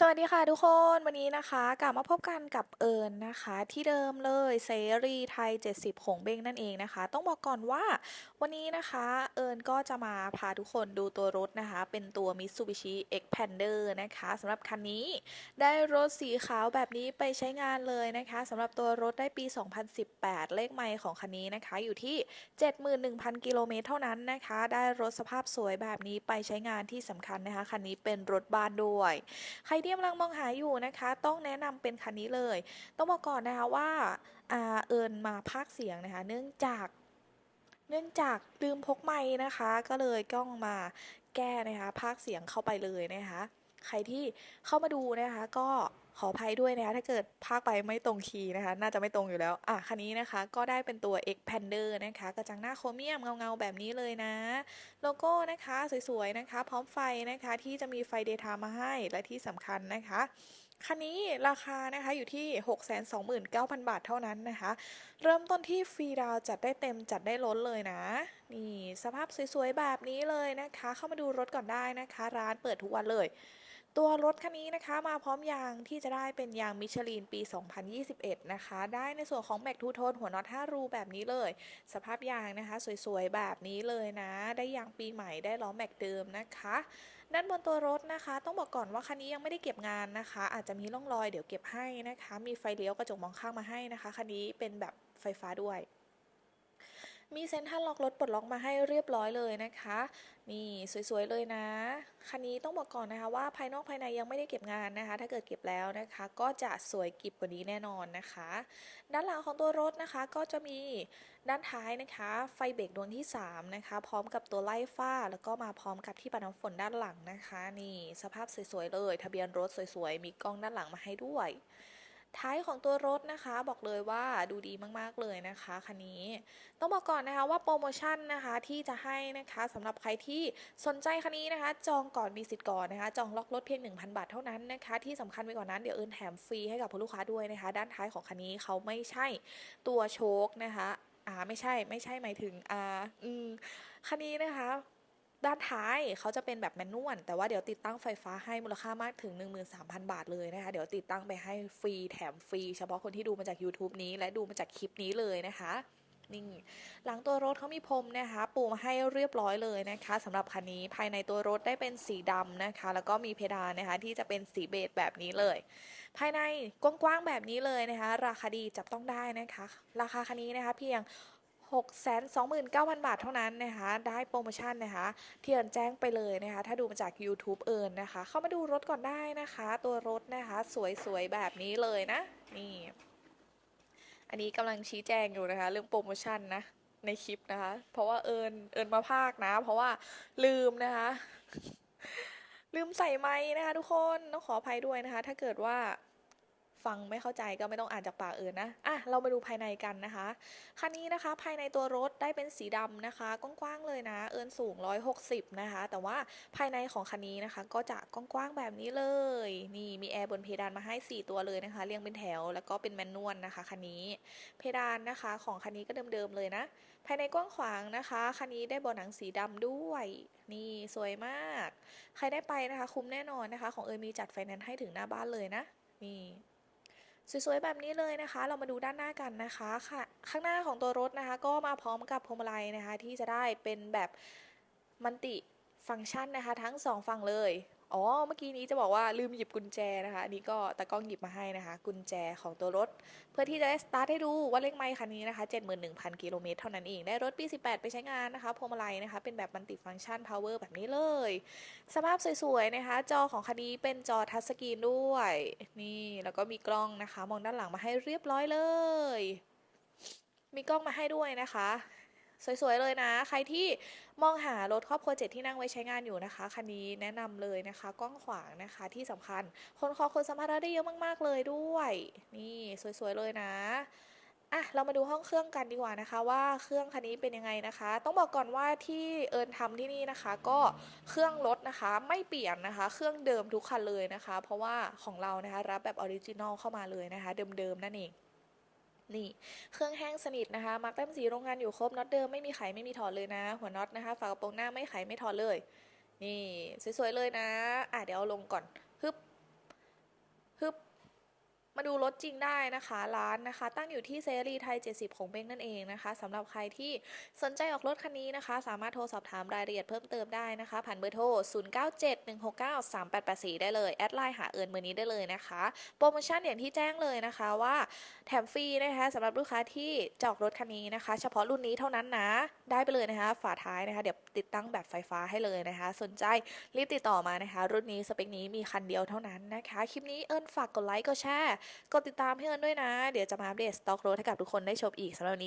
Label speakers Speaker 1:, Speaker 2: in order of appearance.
Speaker 1: สวัสดีค่ะทุกคนวันนี้นะคะ กลับมาพบกันกับเอิญนะคะ ที่เดิมเลยเสรีไทย 70 ของเบ้งนั่นเองนะคะ ต้องบอกก่อนว่าวันนี้นะคะเอิญก็จะมาพาทุกคนดูตัวรถนะคะ เป็นตัว Mitsubishi Xpander นะคะสำหรับคันนี้ได้รถสีขาวแบบนี้ไปใช้งานเลยนะคะสำหรับตัวรถได้ปี 2018 เลขไมล์ของคันนี้นะคะ อยู่ที่ 71,000 กิโลเมตรเท่านั้นนะคะ ได้รถสภาพสวยแบบนี้ไปใช้งานที่สำคัญนะคะคันนี้เป็นรถบ้านด้วยใครที่กำลังมองหาอยู่นะคะ ต้องแนะนำเป็นคันนี้เลย ต้องบอกก่อนนะคะว่าอาเอิญมาพากเสียงนะคะ เนื่องจาก เนื่องจากลืมพกไม้นะคะ ก็เลยต้องมาแก้นะคะพากเสียงเข้าไปเลยนะคะ ใครที่เข้ามาดูนะคะ ก็ขออภัยด้วยนะคะถ้าเกิดพากย์ไปไม่ตรงคีย์นะคะ น่าจะไม่ตรงอยู่แล้ว อะคันนี้นะคะ ก็ได้เป็นตัว Xpander นะคะ กระจังหน้าโครเมียมเงาๆ แบบนี้เลยนะ โลโก้นะคะสวยๆนะคะ พร้อมไฟนะคะที่จะมีไฟ Daytime มาให้และที่สำคัญนะคะคันนี้ราคานะคะอยู่ที่ 629,000 บาทเท่านั้นนะคะ เริ่มต้นที่ฟรีดาวจัดได้เต็มจัดได้ล้นเลยนะ นี่สภาพสวยๆแบบนี้เลยนะคะ เข้ามาดูรถก่อนได้นะคะ ร้านเปิดทุกวันเลย ตัวรถคันนี้นะคะมาพร้อมยางที่จะได้เป็นยางมิชลินปี 2021 นะคะ ได้ในส่วนของแม็กทูโทนหัวน็อต 5 รูแบบนี้เลย สภาพยางนะคะ สวยๆ แบบนี้เลยนะ ได้ยางปีใหม่ได้ล้อแม็กเดิมนะคะ ด้านบนตัวรถนะคะ ต้องบอกก่อนว่าคันนี้ยังไม่ได้เก็บงานนะคะ อาจจะมีร่องรอยเดี๋ยวเก็บให้นะคะ มีไฟเลี้ยวกระจกมองข้างมาให้นะคะคันนี้เป็นแบบไฟฟ้าด้วย มีเซ็นทรัลล็อกรถปลดล็อกมาให้เรียบร้อยเลยนะคะ นี่สวยๆเลยนะ คันนี้ต้องบอกก่อนนะคะว่าภายนอกภายในยังไม่ได้เก็บงานนะคะ ถ้าเกิดเก็บแล้วนะคะ ก็จะสวยกิบกว่านี้แน่นอนนะคะ ด้านหลังของตัวรถนะคะก็จะมีด้านท้ายนะคะ ไฟเบรกดวงที่ 3 นะคะ พร้อมกับตัวไล่ฝ้า แล้วก็มาพร้อมกับที่ปัดน้ำฝนด้านหลังนะคะ นี่สภาพสวยๆเลย ทะเบียนรถสวยๆมีกล้องด้านหลังมาให้ด้วย ท้ายของตัวรถนะคะ บอกเลยว่าดูดีมากๆเลยนะคะคันนี้ ต้องบอกก่อนนะคะว่าโปรโมชั่นนะคะที่จะให้นะคะสำหรับใครที่สนใจคันนี้นะคะ จองก่อนมีสิทธิ์ก่อนนะคะ จองล็อกรถเพียง 1,000 บาทเท่านั้นนะคะ ที่สำคัญไปกว่านั้นเดี๋ยวเอินแถมฟรีให้กับผู้ลูกค้าด้วยนะคะ ด้านท้ายของคันนี้เขาไม่ใช่ตัวโชคนะคะอ่าไม่ใช่ไม่ใช่หมายถึงอ่าอืมคันนี้นะคะ ด้านท้ายเขาจะเป็นแบบแมนนวลแต่ว่าเดี๋ยวติดตั้งไฟฟ้าให้มูลค่ามากถึง 13,000 บาทเลยนะคะ เดี๋ยวติดตั้งไปให้ฟรีแถมฟรี เฉพาะคนที่ดูมาจาก YouTube นี้ และดูมาจากคลิปนี้เลยนะคะนี่หลังตัวรถเขามีพรมนะคะ ปูมาให้เรียบร้อยเลยนะคะสำหรับคันนี้ภายในตัวรถได้เป็นสีดำนะคะ แล้วก็มีเพดานนะคะ ที่จะเป็นสีเบจแบบนี้เลย ภายในกว้างๆแบบนี้เลยนะคะ ราคาดีจับต้องได้นะคะ ราคาคันนี้นะคะ เพียง 629,000 บาทเท่านั้นนะคะ ได้โปรโมชั่นนะคะ ที่เอิญแจ้งไปเลยนะคะ ถ้าดูมาจาก YouTube เอิญนะคะ เข้ามาดูรถก่อนได้นะคะ ตัวรถนะคะ สวยๆ แบบนี้เลยนะ นี่ อันนี้กำลังชี้แจงอยู่นะคะ เรื่องโปรโมชั่นนะ ในคลิปนะคะ เพราะว่าเอิญเอิญมาภาคนะ เพราะว่าลืมนะคะ ลืมใส่ไม้นะคะ ทุกคน ต้องขออภัยด้วยนะคะ ถ้าเกิดว่า ฟังไม่เข้าใจก็ไม่ต้องอ่านจากปากเอิญนะอะเรามาดูภายในกันนะคะ คันนี้นะคะภายในตัวรถได้เป็นสีดำนะคะกว้างๆเลยนะ เอิญสูง 160 นะคะ แต่ว่าภายในของคันนี้นะคะ ก็จะกว้างๆแบบนี้เลย นี่มีแอร์บนเพดานมาให้ 4 ตัวเลยนะคะ เรียงเป็นแถวแล้วก็เป็นแมนนวลนะคะคันนี้ เพดานนะคะของคันนี้ก็เดิมๆเลยนะ ภายในกว้างขวางนะคะคันนี้ได้เบาะหนังสีดำด้วยนี่สวยมาก ใครได้ไปนะคะ คุ้มแน่นอนนะคะ ของเอิญมีจัดไฟแนนซ์ให้ถึงหน้าบ้านเลยนะ นี่ สวยๆแบบนี้เลยนะคะ เรามาดูด้านหน้ากันนะคะค่ะข้างหน้าของตัวรถนะคะ ก็มาพร้อมกับพวงมาลัยนะคะ ที่จะได้เป็นแบบมันติฟังก์ชันนะคะ ทั้งสองฝั่งเลย อ๋อ เมื่อกี้นี้จะบอกว่าลืมหยิบกุญแจนะคะ อันนี้ก็ตากล้องหยิบมาให้นะคะ กุญแจของตัวรถ เพื่อที่จะได้สตาร์ทให้ดูว่าเลขไมล์คันนี้นะคะ 71,000 กิโลเมตรเท่านั้นเอง ได้รถปี 18 ไปใช้งานนะคะพวงมาลัยนะคะ เป็นแบบมันติฟังก์ชัน power แบบนี้เลย สภาพสวยๆนะคะ จอของคันนี้เป็นจอทัชสกรีนด้วย นี่แล้วก็มีกล้องนะคะ มองด้านหลังมาให้เรียบร้อยเลย มีกล้องมาให้ด้วยนะคะ สวยๆเลยนะ ใครที่มองหารถครอบครัวเจ็ดที่นั่งไว้ใช้งานอยู่นะคะ คันนี้แนะนำเลยนะคะกว้างขวางนะคะที่สำคัญ คนคอคนสัมภาระได้เยอะมากๆเลยด้วย นี่สวยๆเลยนะอะเรามาดูห้องเครื่องกันดีกว่านะคะ ว่าเครื่องคันนี้เป็นยังไงนะคะ ต้องบอกก่อนว่าที่เอิญทำที่นี่นะคะ ก็เครื่องรถนะคะไม่เปลี่ยนนะคะ เครื่องเดิมทุกคันเลยนะคะ เพราะว่าของเรานะคะรับแบบออริจินอลเข้ามาเลยนะคะ เดิมๆนั่นเอง นี่เครื่องแห้งสนิทนะคะมาร์กแต้มสีโรงงานอยู่ครบน็อตเดิมไม่มีไขไม่มีถอดเลยนะ หัวน็อตนะคะฝากระโปรงหน้าไม่ไขไม่ถอดเลย นี่สวยๆเลยนะ อะเดี๋ยวเอาลงก่อนฮึบฮึบ มาดูรถจริงได้นะคะร้านนะคะ ตั้งอยู่ที่เซรีไทย 70 ของเบ้งนั่นเองนะคะสำหรับใครที่สนใจออกรถคันนี้นะคะ สามารถโทรสอบถามรายละเอียดเพิ่มเติมได้นะคะ ผ่านเบอร์โทร 0971693884 ได้เลยแอดไลน์หาเอิญเบอร์นี้ได้เลยนะคะ โปรโมชั่นอย่างที่แจ้งเลยนะคะว่าแถมฟรีนะคะสำหรับลูกค้าที่จะออกรถคันนี้นะคะ เฉพาะรุ่นนี้เท่านั้นนะได้ไปเลยนะคะฝาท้ายนะคะ เดี๋ยวติดตั้งแบบไฟฟ้าให้เลยนะคะ สนใจรีบติดต่อมานะคะ รุ่นนี้สเปคนี้มีคันเดียวเท่านั้นนะคะ คลิปนี้เอิญฝากกดไลค์กดแชร์กดติดตามให้เอิญด้วยนะ เดี๋ยวจะมาอัปเดตสต็อกรถให้กับทุกคนได้ชมอีกสำหรับวันนี้